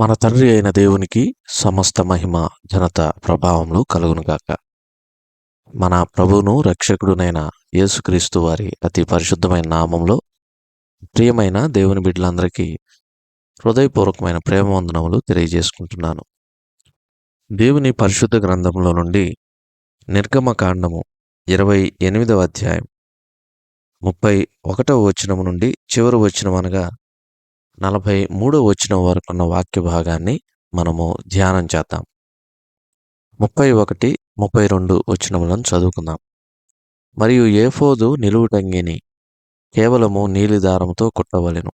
మన తండ్రి అయిన దేవునికి సమస్త మహిమ ఘనత ప్రభావములు కలుగునుగాక. మన ప్రభువును రక్షకుడునైన యేసుక్రీస్తు వారి అతి పరిశుద్ధమైన నామంలో ప్రియమైన దేవుని బిడ్డలందరికీ హృదయపూర్వకమైన ప్రేమ వందనములు తెలియజేసుకుంటున్నాను. దేవుని పరిశుద్ధ గ్రంథంలో నుండి నిర్గమ కాండము ఇరవై ఎనిమిదవ అధ్యాయం ముప్పై ఒకటవ వచనము నుండి చివరి వచనం అనగా నలభై మూడో వచ్చిన వరకున్న వాక్య భాగాన్ని మనము ధ్యానం చేద్దాం. ముప్పై ఒకటి ముప్పై రెండు వచ్చినములను చదువుకుందాం. మరియు ఏఫోదు నిలువుటంగిని కేవలము నీలిదారంతో కుట్టవలెను.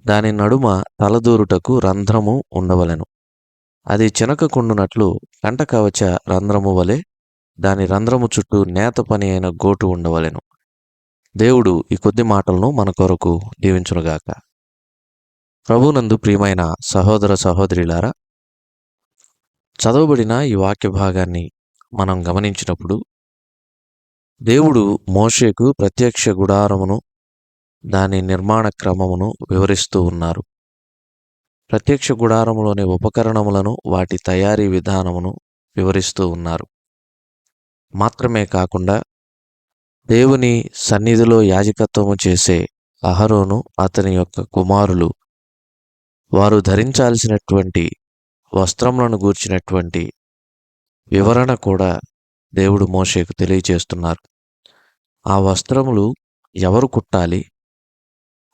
దాని నడుమ తలదూరుటకు రంధ్రము ఉండవలెను. అది చినకకుండునట్లు కంట కవచ రంధ్రము వలె దాని రంధ్రము చుట్టూ నేత పని అయిన గోటు ఉండవలెను. దేవుడు ఈ కొద్ది మాటలను మన కొరకు దీవించునుగాక. ప్రభునందు ప్రియమైన సహోదర సహోదరిలారా చదవబడిన ఈ వాక్య భాగాన్ని మనం గమనించినప్పుడు దేవుడు మోషేకు ప్రత్యక్ష గుడారమును దాని నిర్మాణ క్రమమును వివరిస్తూ ఉన్నారు. ప్రత్యక్ష గుడారములోని ఉపకరణములను వాటి తయారీ విధానమును వివరిస్తూ ఉన్నారు. మాత్రమే కాకుండా దేవుని సన్నిధిలో యాజకత్వము చేసే అహరోను అతని యొక్క కుమారులు వారు ధరించాల్సినటువంటి వస్త్రములను గూర్చినటువంటి వివరణ కూడా దేవుడు మోషేకు తెలియచేస్తున్నారు ఆ వస్త్రములు ఎవరు కుట్టాలి?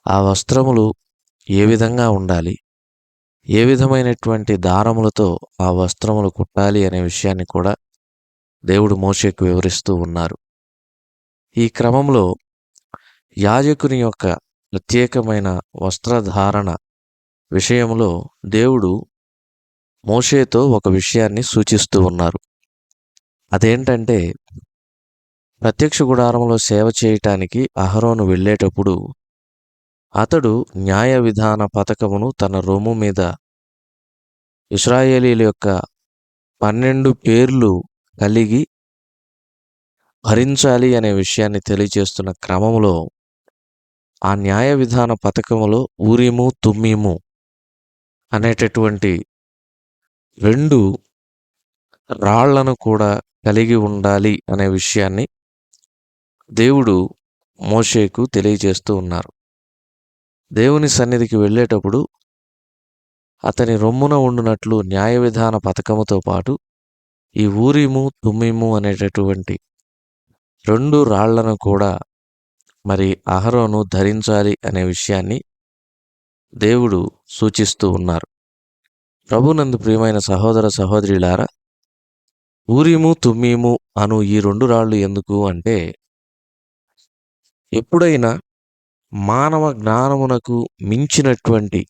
ఆ వస్త్రములు ఏ విధంగా ఉండాలి? ఏ విధమైనటువంటి దారములతో ఆ వస్త్రములు కుట్టాలి అనే విషయాన్ని కూడా దేవుడు మోషేకు వివరిస్తూ ఉన్నారు. ఈ క్రమంలో యాజకుని యొక్క ప్రత్యేకమైన వస్త్రధారణ విషయంలో దేవుడు మోషేతో ఒక విషయాన్ని సూచిస్తూ ఉన్నారు. అదేంటంటే ప్రత్యక్ష గుడారంలో సేవ చేయటానికి అహరోను వెళ్ళేటప్పుడు అతడు న్యాయ విధాన పథకమును తన రొమ్ము మీద ఇస్రాయేలీల యొక్క పన్నెండు పేర్లు కలిగి భరించాలి అనే విషయాన్ని తెలియజేస్తున్న క్రమంలో ఆ న్యాయ విధాన పథకములో ఊరిము తుమ్మిము అనేటటువంటి రెండు రాళ్ళను కూడా కలిగి ఉండాలి అనే విషయాన్ని దేవుడు మోషేకు తెలియజేస్తూ ఉన్నారు. దేవుని సన్నిధికి వెళ్ళేటప్పుడు అతని రొమ్మున ఉండునట్లు న్యాయ విధాన పథకముతో పాటు ఈ ఊరిము తుమ్మిము అనేటటువంటి రెండు రాళ్ళను కూడా మరి అహరోను ధరించాలి అనే విషయాన్ని దేవుడు సూచిస్తూ ఉన్నారు. ప్రభునందు ప్రియమైన సహోదర సహోదరులారా ఊరిము తుమ్మీము అను ఈ రెండు రాళ్ళు ఎందుకు అంటే ఎప్పుడైనా మానవ జ్ఞానమునకు మించినటువంటి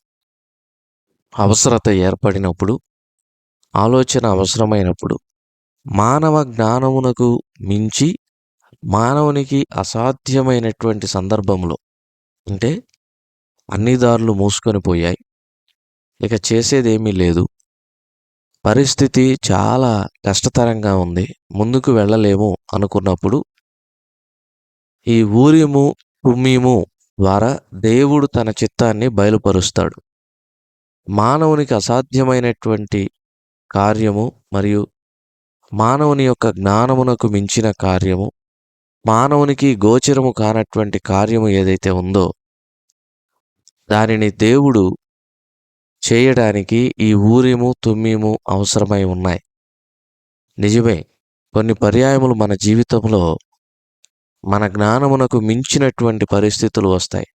అవసరత ఏర్పడినప్పుడు ఆలోచన అవసరమైనప్పుడు మానవ జ్ఞానమునకు మించి మానవునికి అసాధ్యమైనటువంటి సందర్భంలో అంటే అన్ని దారులు మూసుకొని పోయాయి. ఇక చేసేదేమీ లేదు. పరిస్థితి చాలా కష్టతరంగా ఉంది. ముందుకు వెళ్ళలేము అనుకున్నప్పుడు ఈ ఊరిము తుమ్మీము ద్వారా దేవుడు తన చిత్తాన్ని బయలుపరుస్తాడు. మానవునికి అసాధ్యమైనటువంటి కార్యము మరియు మానవుని యొక్క జ్ఞానమునకు మించిన కార్యము మానవునికి గోచరము కానటువంటి కార్యము ఏదైతే ఉందో దానిని దేవుడు చేయడానికి ఈ ఊరిము తుమ్మిము అవసరమై ఉన్నాయి. నిజమే కొన్ని పర్యాయములు మన జీవితంలో మన జ్ఞానమునకు మించినటువంటి పరిస్థితులు వస్తాయి.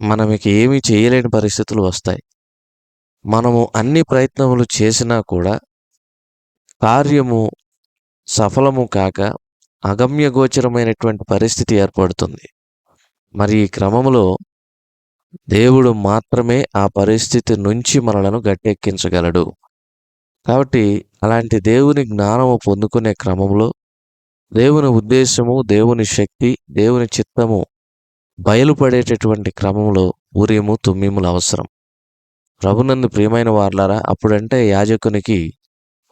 మనకి ఏమీ చేయలేని పరిస్థితులు వస్తాయి. మనము అన్ని ప్రయత్నములు చేసినా కూడా కార్యము సఫలము కాక అగమ్యగోచరమైనటువంటి పరిస్థితి ఏర్పడుతుంది. మరి ఈ క్రమంలో దేవుడు మాత్రమే ఆ పరిస్థితి నుంచి మనలను గట్టెక్కించగలడు. కాబట్టి అలాంటి దేవుని జ్ఞానము పొందుకునే క్రమంలో దేవుని ఉద్దేశము దేవుని శక్తి దేవుని చిత్తము బయలుపడేటటువంటి క్రమంలో ఉరియము తుమ్మిములు అవసరం. ప్రభునందు ప్రియమైన వార్లారా అప్పుడంటే యాజకునికి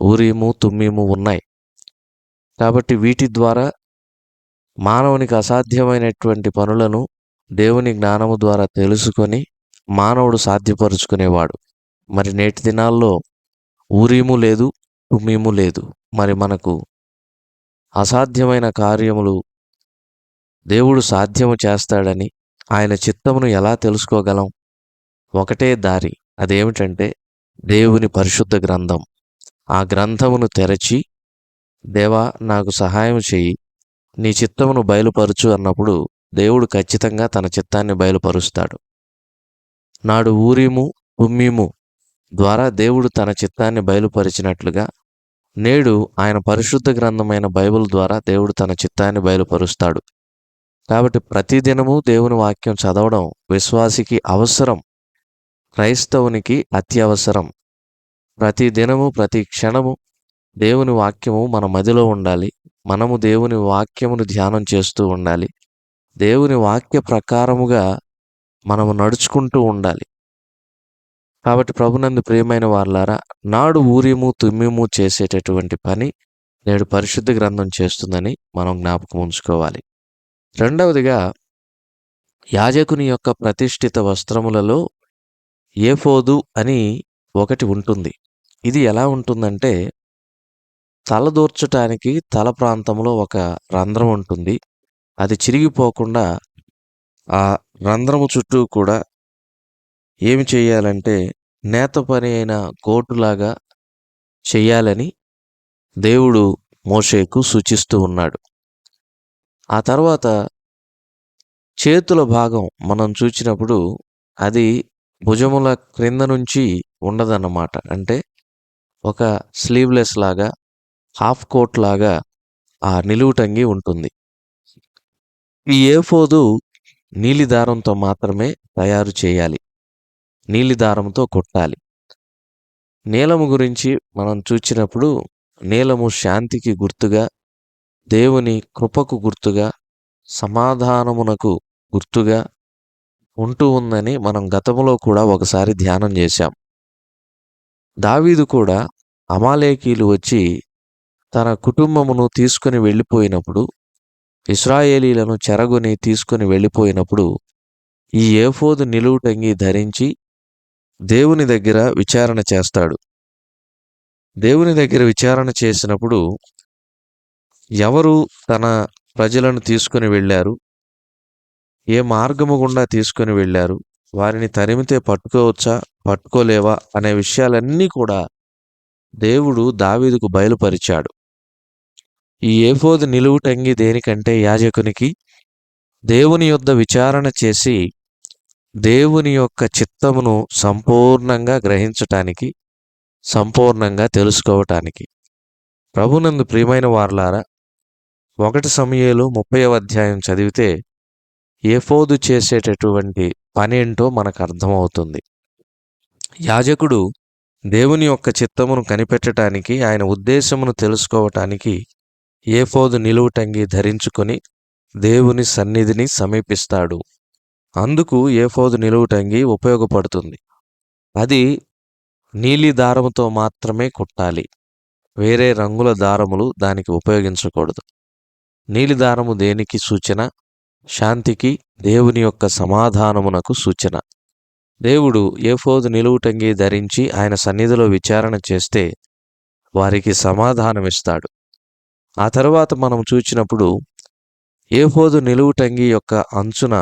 ఊరీము తుమ్మీము ఉన్నాయి. కాబట్టి వీటి ద్వారా మానవునికి అసాధ్యమైనటువంటి పనులను దేవుని జ్ఞానము ద్వారా తెలుసుకొని మానవుడు సాధ్యపరుచుకునేవాడు. మరి నేటి దినాల్లో ఊరీము లేదు తుమ్మీము లేదు. మరి మనకు అసాధ్యమైన కార్యములు దేవుడు సాధ్యము చేస్తాడని ఆయన చిత్తమును ఎలా తెలుసుకోగలం? ఒకటే దారి అదేమిటంటే దేవుని పరిశుద్ధ గ్రంథం. ఆ గ్రంథమును తెరచి దేవా నాకు సహాయం చెయ్యి నీ చిత్తమును బయలుపరుచు అన్నప్పుడు దేవుడు ఖచ్చితంగా తన చిత్తాన్ని బయలుపరుస్తాడు. నాడు ఊరీము ఉమ్మీము ద్వారా దేవుడు తన చిత్తాన్ని బయలుపరిచినట్లుగా నేడు ఆయన పరిశుద్ధ గ్రంథమైన బైబిల్ ద్వారా దేవుడు తన చిత్తాన్ని బయలుపరుస్తాడు. కాబట్టి ప్రతిదినము దేవుని వాక్యం చదవడం విశ్వాసికి అవసరం. క్రైస్తవునికి అత్యవసరం. ప్రతి దినము ప్రతి క్షణము దేవుని వాక్యము మన మదిలో ఉండాలి. మనము దేవుని వాక్యమును ధ్యానం చేస్తూ ఉండాలి. దేవుని వాక్య ప్రకారముగా మనము నడుచుకుంటూ ఉండాలి. కాబట్టి ప్రభునందు ప్రియమైన వాళ్ళారా నాడు ఊర్యము తుమ్మిము చేసేటటువంటి పని నేడు పరిశుద్ధ గ్రంథం చేస్తుందని మనం జ్ఞాపకం ఉంచుకోవాలి. రెండవదిగా యాజకుని యొక్క ప్రతిష్ఠిత వస్త్రములలో ఏఫోదు అని ఒకటి ఉంటుంది. ఇది ఎలా ఉంటుందంటే తలదూర్చటానికి తల ప్రాంతంలో ఒక రంధ్రం ఉంటుంది. అది చిరిగిపోకుండా ఆ రంధ్రము చుట్టూ కూడా ఏమి చేయాలంటే నేత పని అయిన కోటులాగా చెయ్యాలని దేవుడు మోషేకు సూచిస్తూ ఉన్నాడు. ఆ తర్వాత చేతుల భాగం మనం చూచినప్పుడు అది భుజముల క్రింద నుంచి ఉండదన్నమాట. అంటే ఒక స్లీవ్లెస్ లాగా హాఫ్ కోట్ లాగా ఆ నిలువుటంగి ఉంటుంది. ఈ ఏఫోదు నీలి దారంతో మాత్రమే తయారు చేయాలి. నీలి దారంతో కొట్టాలి. నీలము గురించి మనం చూచినప్పుడు నీలము శాంతికి గుర్తుగా దేవుని కృపకు గుర్తుగా సమాధానమునకు గుర్తుగా ఉంటూ ఉందని మనం గతంలో కూడా ఒకసారి ధ్యానం చేశాం. దావీదు కూడా అమాలేకీలు వచ్చి తన కుటుంబమును తీసుకుని వెళ్ళిపోయినప్పుడు ఇస్రాయేలీలను చెరగొని తీసుకుని వెళ్ళిపోయినప్పుడు ఈ ఏఫోదు నిలువుటంగి ధరించి దేవుని దగ్గర విచారణ చేస్తాడు. దేవుని దగ్గర విచారణ చేసినప్పుడు ఎవరు తన ప్రజలను తీసుకుని వెళ్ళారు? ఏ మార్గము గుండా తీసుకుని వెళ్ళారు? వారిని తరిమితే పట్టుకోవచ్చా? పట్టుకోలేవా? అనే విషయాలన్నీ కూడా దేవుడు దావీదుకు బయలుపరిచాడు. ఈ ఏఫోదు నిలువుటంగి దేనికంటే యాజకునికి దేవుని యొద్ద విచారణ చేసి దేవుని యొక్క చిత్తమును సంపూర్ణంగా గ్రహించటానికి సంపూర్ణంగా తెలుసుకోవటానికి. ప్రభునందు ప్రియమైన వార్లారా ఒకటి సమయంలో ముప్పై అధ్యాయం చదివితే ఏఫోదు చేసేటటువంటి పని ఏంటో మనకు అర్థమవుతుంది. యాజకుడు దేవుని యొక్క చిత్తమును కనిపెట్టడానికి ఆయన ఉద్దేశమును తెలుసుకోవటానికి ఏఫోదు నిలువుటంగి ధరించుకొని దేవుని సన్నిధిని సమీపిస్తాడు. అందుకు ఏఫోదు నిలువుటంగి ఉపయోగపడుతుంది. అది నీలి దారముతో మాత్రమే కుట్టాలి. వేరే రంగుల దారములు దానికి ఉపయోగించకూడదు. నీలి దారము దేనికి సూచన? శాంతికి దేవుని యొక్క సమాధానమునకు సూచన. దేవుడు ఏఫోదు నిలువుటంగి ధరించి ఆయన సన్నిధిలో విచారణ చేస్తే వారికి సమాధానమిస్తాడు. ఆ తర్వాత మనం చూచినప్పుడు ఏఫోదు నిలువుటంగి యొక్క అంచున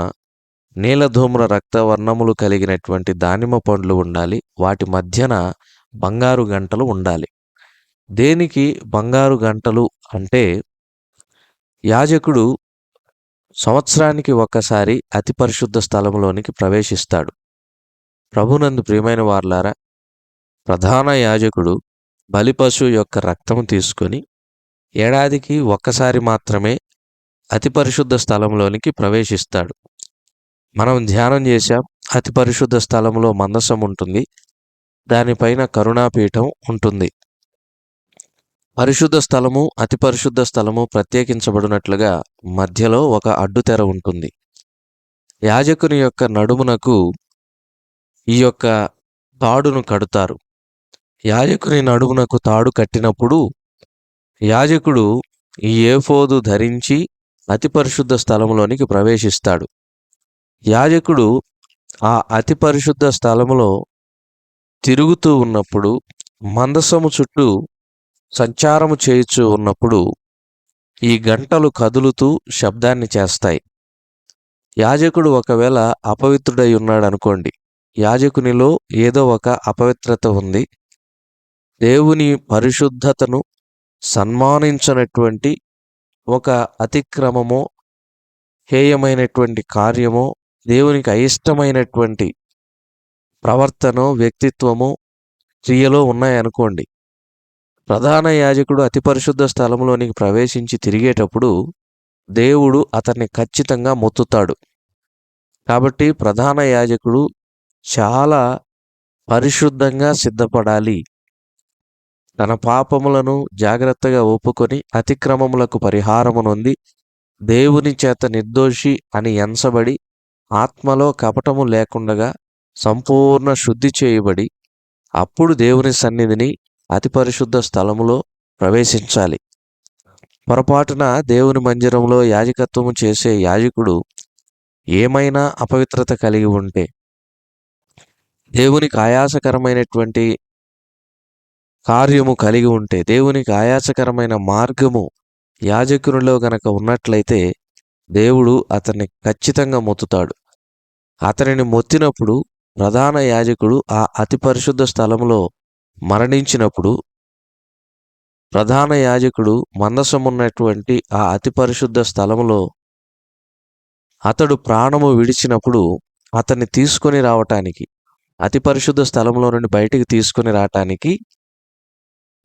నీలధూమ్ర రక్తవర్ణములు కలిగినటువంటి దానిమ్మ పండ్లు ఉండాలి. వాటి మధ్యన బంగారు గంటలు ఉండాలి. దేనికి బంగారు గంటలు అంటే యాజకుడు సంవత్సరానికి ఒక్కసారి అతి పరిశుద్ధ స్థలంలోనికి ప్రవేశిస్తాడు. ప్రభునందు ప్రియమైన వార్లారా ప్రధాన యాజకుడు బలిపశు యొక్క రక్తము తీసుకొని ఏడాదికి ఒక్కసారి మాత్రమే అతి పరిశుద్ధ స్థలంలోనికి ప్రవేశిస్తాడు. మనం ధ్యానం చేశాం అతి పరిశుద్ధ స్థలంలో మందసం ఉంటుంది దానిపైన కరుణాపీఠం ఉంటుంది. పరిశుద్ధ స్థలము అతి పరిశుద్ధ స్థలము ప్రత్యేకించబడినట్లుగా మధ్యలో ఒక అడ్డుతెర ఉంటుంది. యాజకుని యొక్క నడుమునకు ఈ యొక్క తాడును కడుతారు. యాజకుని నడుమునకు తాడు కట్టినప్పుడు యాజకుడు ఈ ఏఫోదు ధరించి అతి పరిశుద్ధ స్థలంలోనికి ప్రవేశిస్తాడు. యాజకుడు ఆ అతి పరిశుద్ధ స్థలములో తిరుగుతూ ఉన్నప్పుడు మందసము చుట్టూ సంచారము చేయుచూ ఉన్నప్పుడు ఈ గంటలు కదులుతూ శబ్దాన్ని చేస్తాయి. యాజకుడు ఒకవేళ అపవిత్రుడై ఉన్నాడు అనుకోండి యాజకునిలో ఏదో ఒక అపవిత్రత ఉంది. దేవుని పరిశుద్ధతను సన్మానించనటువంటి ఒక అతిక్రమమో హేయమైనటువంటి కార్యమో దేవునికి అయిష్టమైనటువంటి ప్రవర్తనో వ్యక్తిత్వమో క్రియలో ఉన్నాయనుకోండి. ప్రధాన యాజకుడు అతి పరిశుద్ధ స్థలంలోనికి ప్రవేశించి తిరిగేటప్పుడు దేవుడు అతన్ని ఖచ్చితంగా మొత్తుతాడు. కాబట్టి ప్రధాన యాజకుడు చాలా పరిశుద్ధంగా సిద్ధపడాలి. తన పాపములను జాగ్రత్తగా ఒప్పుకొని అతిక్రమములకు పరిహారమునొంది దేవుని చేత నిర్దోషి అని ఎంచబడి ఆత్మలో కపటము లేకుండగా సంపూర్ణ శుద్ధి చేయబడి అప్పుడు దేవుని సన్నిధిని అతి పరిశుద్ధ స్థలములో ప్రవేశించాలి. పొరపాటున దేవుని మందిరంలో యాజకత్వము చేసే యాజకుడు ఏమైనా అపవిత్రత కలిగి ఉంటే దేవునికి ఆయాసకరమైనటువంటి కార్యము కలిగి ఉంటే దేవునికి ఆయాసకరమైన మార్గము యాజకునిలో గనక ఉన్నట్లయితే దేవుడు అతన్ని ఖచ్చితంగా మొత్తుతాడు. అతనిని మొత్తినప్పుడు ప్రధాన యాజకుడు ఆ అతి పరిశుద్ధ స్థలంలో మరణించినప్పుడు ప్రధాన యాజకుడు మందసమున్నటువంటి ఆ అతి పరిశుద్ధ స్థలములో అతడు ప్రాణము విడిచినప్పుడు అతన్ని తీసుకొని రావటానికి అతి పరిశుద్ధ స్థలంలో నుండి బయటికి తీసుకొని రావటానికి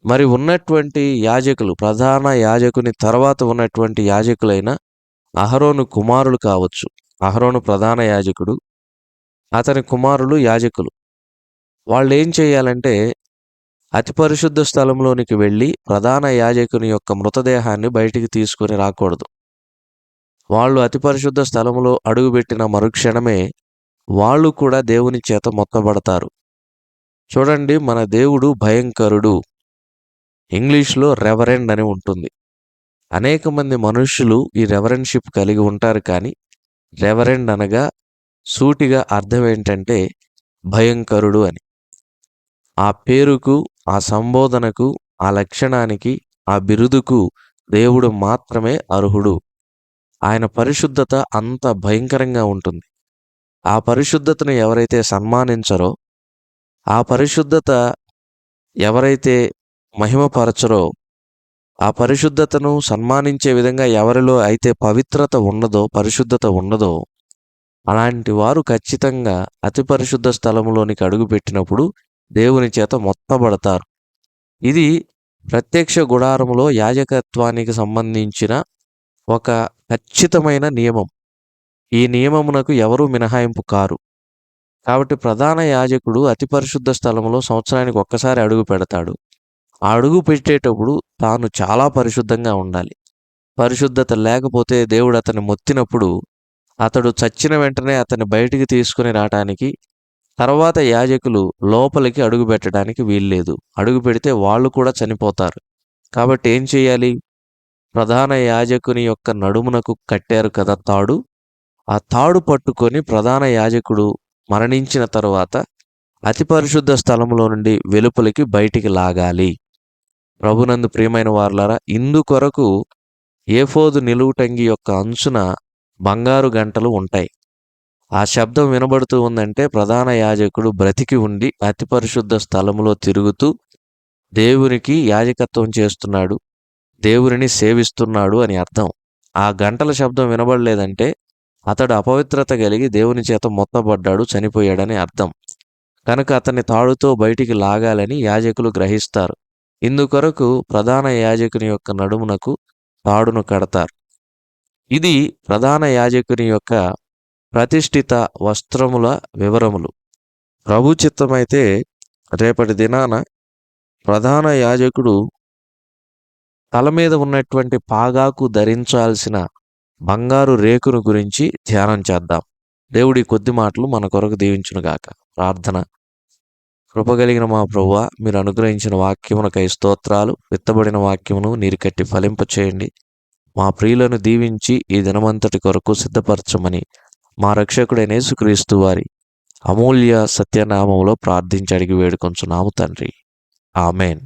మరి ఉన్నటువంటి యాజకులు ప్రధాన యాజకుని తర్వాత ఉన్నటువంటి యాజకులైన అహరోను కుమారులు కావచ్చు. అహరోను ప్రధాన యాజకుడు అతని కుమారులు యాజకులు. వాళ్ళు ఏం చేయాలంటే అతి పరిశుద్ధ స్థలంలోనికి వెళ్ళి ప్రధాన యాజకుని యొక్క మృతదేహాన్ని బయటికి తీసుకొని రాకూడదు. వాళ్ళు అతి పరిశుద్ధ స్థలంలో అడుగుపెట్టిన మరుక్షణమే వాళ్ళు కూడా దేవుని చేత మొత్తబడతారు చూడండి మన దేవుడు భయంకరుడు. ఇంగ్లీష్లో రెవరెండ్ అని ఉంటుంది. అనేక మంది మనుషులు ఈ రెవరెండ్షిప్ కలిగి ఉంటారు కానీ రెవరెండ్ అనగా సూటిగా అర్థం ఏంటంటే భయంకరుడు అని. ఆ పేరుకు ఆ సంబోధనకు ఆ లక్షణానికి ఆ బిరుదుకు దేవుడు మాత్రమే అర్హుడు. ఆయన పరిశుద్ధత అంత భయంకరంగా ఉంటుంది. ఆ పరిశుద్ధతను ఎవరైతే సన్మానించరో ఆ పరిశుద్ధత ఎవరైతే మహిమపరచరో ఆ పరిశుద్ధతను సన్మానించే విధంగా ఎవరిలో అయితే పవిత్రత ఉన్నదో పరిశుద్ధత ఉన్నదో అలాంటి వారు ఖచ్చితంగా అతి పరిశుద్ధ స్థలంలోనికి అడుగుపెట్టినప్పుడు దేవుని చేత మొత్తబడతారు. ఇది ప్రత్యక్ష గుడారములో యాజకత్వానికి సంబంధించిన ఒక ఖచ్చితమైన నియమం. ఈ నియమమునకు ఎవరూ మినహాయింపు కారు. కాబట్టి ప్రధాన యాజకుడు అతి పరిశుద్ధ స్థలంలో సంవత్సరానికి ఒక్కసారి అడుగు పెడతాడు. అడుగు పెట్టేటప్పుడు తాను చాలా పరిశుద్ధంగా ఉండాలి. పరిశుద్ధత లేకపోతే దేవుడు అతన్ని మొత్తినప్పుడు అతడు చచ్చిన వెంటనే అతన్ని బయటికి తీసుకుని రావటానికి తర్వాత యాజకులు లోపలికి అడుగు పెట్టడానికి వీల్లేదు అడుగు పెడితే వాళ్ళు కూడా చనిపోతారు. కాబట్టి ఏం చేయాలి? ప్రధాన యాజకుని యొక్క నడుమునకు కట్టారు కదా తాడు. ఆ తాడు పట్టుకొని ప్రధాన యాజకుడు మరణించిన తరువాత అతి పరిశుద్ధ స్థలంలో నుండి వెలుపలికి బయటికి లాగాలి. ప్రభునందు ప్రియమైన వార్లారా ఇందు కొరకు ఏఫోదు నిలువుటంగి యొక్క అంచున బంగారు గంటలు ఉంటాయి. ఆ శబ్దం వినబడుతూ ఉందంటే ప్రధాన యాజకుడు బ్రతికి ఉండి అతి పరిశుద్ధ స్థలములో తిరుగుతూ దేవునికి యాజకత్వం చేస్తున్నాడు దేవుని సేవిస్తున్నాడు అని అర్థం. ఆ గంటల శబ్దం వినబడలేదంటే అతడు అపవిత్రత కలిగి దేవుని చేత మొత్తబడ్డాడు చనిపోయాడని అర్థం. కనుక అతన్ని తాడుతో బయటికి లాగాలని యాజకులు గ్రహిస్తారు. ఇందుకొరకు ప్రధాన యాజకుని యొక్క నడుమునకు తాడును కడతారు. ఇది ప్రధాన యాజకుని యొక్క ప్రతిష్ఠిత వస్త్రముల వివరములు. ప్రభు చిత్తమైతే రేపటి దినాన ప్రధాన యాజకుడు తల మీద ఉన్నటువంటి పాగాకు ధరించాల్సిన బంగారు రేకును గురించి ధ్యానం చేద్దాం. దేవుడి కొద్ది మాటలు మన కొరకు దీవించునుగాక. ప్రార్థన. కృపగలిగిన మా ప్రభువ మీరు అనుగ్రహించిన వాక్యమునకై స్తోత్రాలు విత్తబడిన వాక్యమును నీరు కట్టి ఫలింపచేయండి మా ప్రియులను దీవించి ఈ దినమంతటి కొరకు సిద్ధపరచమని మా రక్షకుడైన యేసుక్రీస్తు వారి అమూల్య సత్యనామంలో ప్రార్థించి అడిగి వేడుకొంచున్నాము తండ్రి. ఆమెన్.